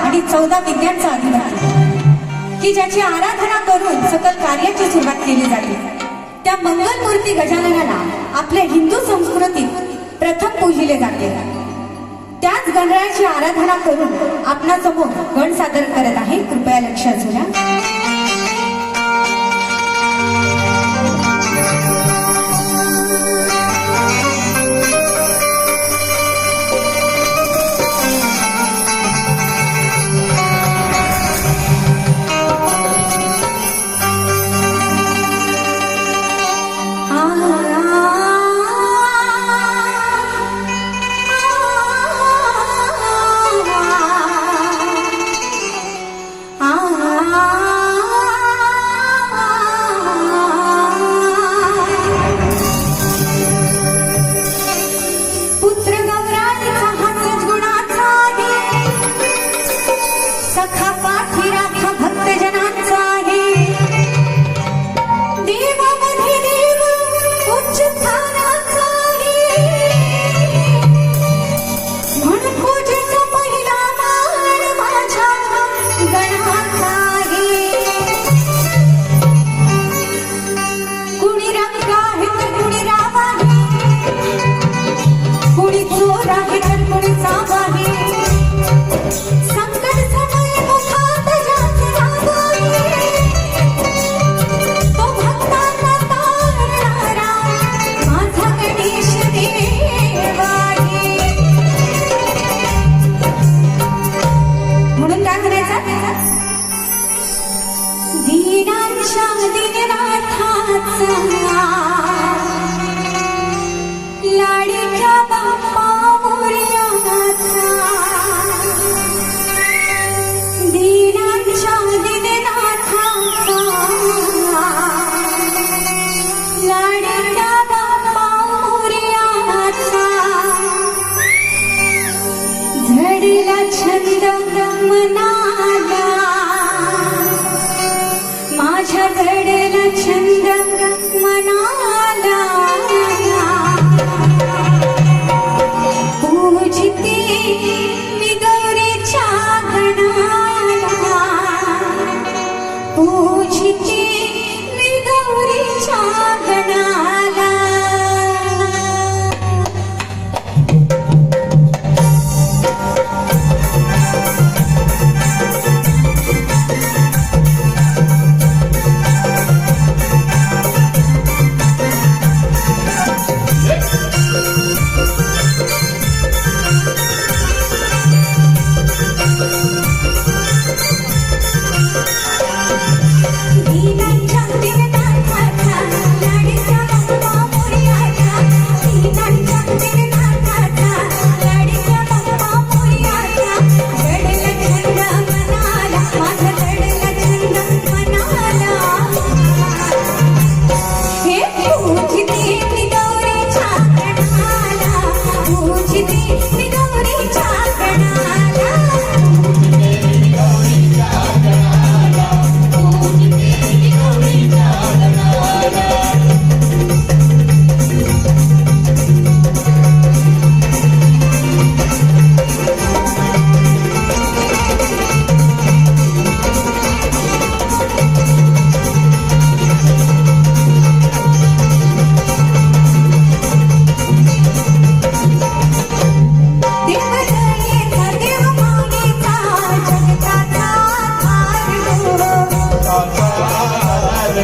आणि चौदा विज्ञानचा अधिकार. की ज्याची आराधना करून सकल कार्याची सुरुवात केली जाते. त्या मंगलमूर्ती गजाननाला आपल्या हिंदू संस्कृतीत प्रथम पूजिले जाते. त्याच गणरायाची आराधना करून आपणासमोर गण सादर करत आहे. कृपया लक्षात घ्या कोणी चोर आहे तर कोणी साप आहे. शान्ति रा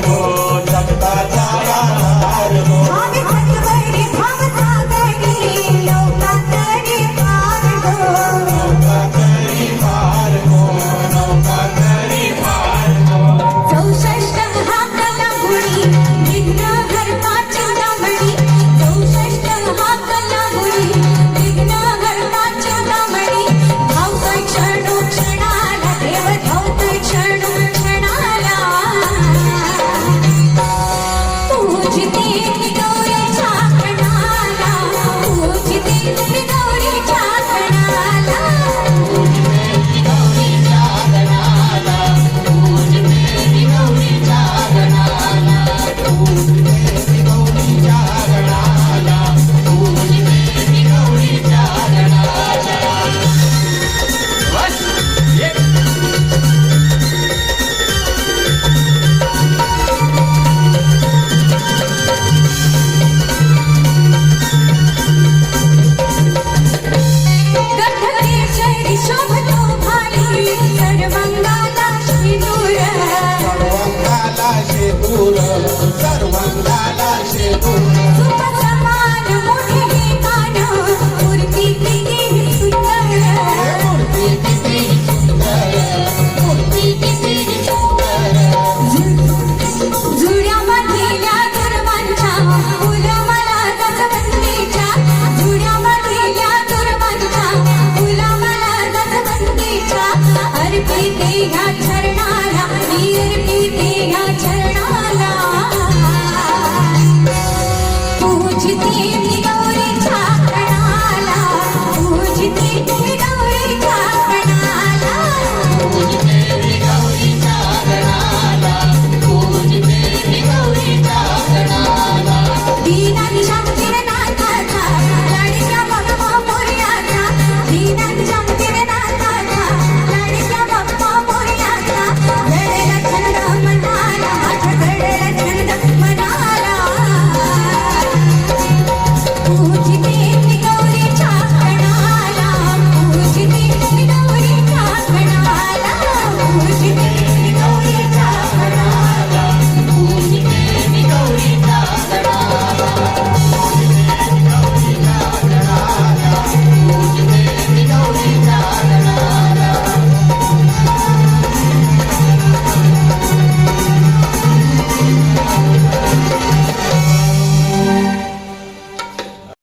Oh.